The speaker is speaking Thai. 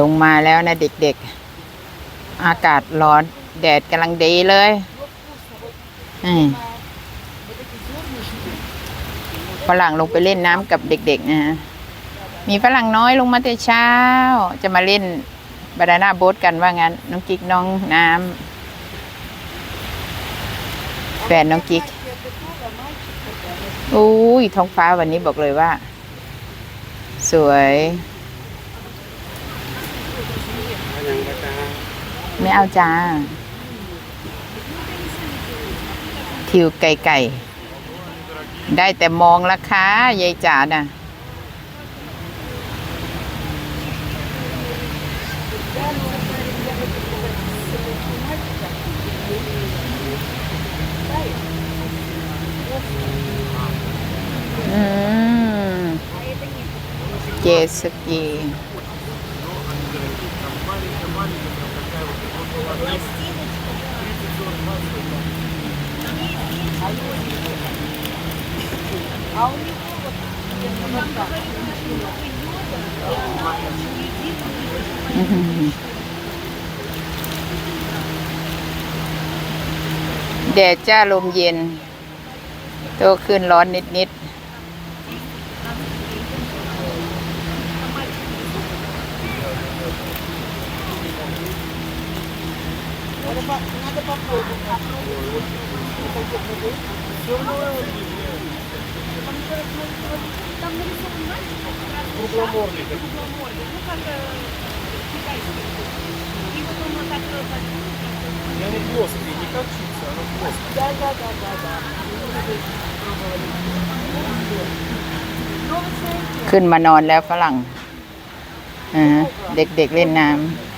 ลงมาแล้วนะเด็กๆ อากาศร้อน แดดกำลังดีเลยฝรั่งลงไปเล่นน้ำกับเด็กๆนะฮะ มีฝรั่งน้อยลงมาแต่เช้า จะมาเล่นบานาน่าโบ๊ทกันว่างั้น น้องกิ๊กน้องน้ำแฟนน้องกิ๊กอุ้ยท้องฟ้าวันนี้บอกเลยว่า สวย ไม่เอาจ้า ทิวไก่ๆได้แต่มองราคายายจ๋าน่ะเจสกี แดดจ้าลมเย็น โตขึ้นร้อนนิด ๆ Я не плоский, не как чипсы, оно плоское. ขึ้นมานอนแล้วฝรั่งอ่าเด็กๆเล่นน้ำ